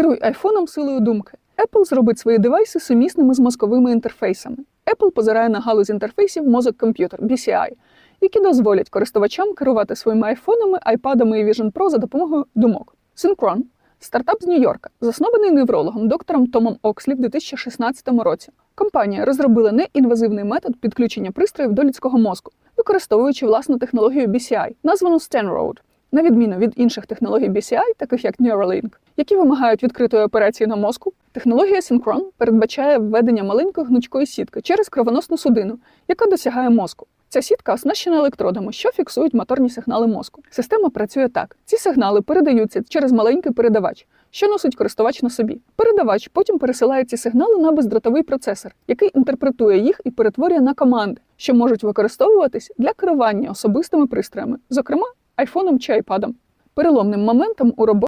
Керуй айфоном силою думки. Apple зробить свої девайси сумісними з мозковими інтерфейсами. Apple позирає на галузь інтерфейсів мозок-комп'ютер BCI, які дозволять користувачам керувати своїми айфонами, айпадами і Vision Pro за допомогою думок. Synchron – стартап з Нью-Йорка, заснований неврологом доктором Томом Окслі в 2016 році. Компанія розробила неінвазивний метод підключення пристроїв до людського мозку, використовуючи власну технологію BCI, названу StanRoad. На відміну від інших технологій BCI, таких як Neuralink, які вимагають відкритої операції на мозку, технологія Synchron передбачає введення маленької гнучкої сітки через кровоносну судину, яка досягає мозку. Ця сітка оснащена електродами, що фіксують моторні сигнали мозку. Система працює так: ці сигнали передаються через маленький передавач, що носить користувач на собі. Передавач потім пересилає ці сигнали на бездротовий процесор, який інтерпретує їх і перетворює на команди, що можуть використовуватись для керування особистими пристроями, зокрема айфоном чи айпадом. Переломним моментом у роботі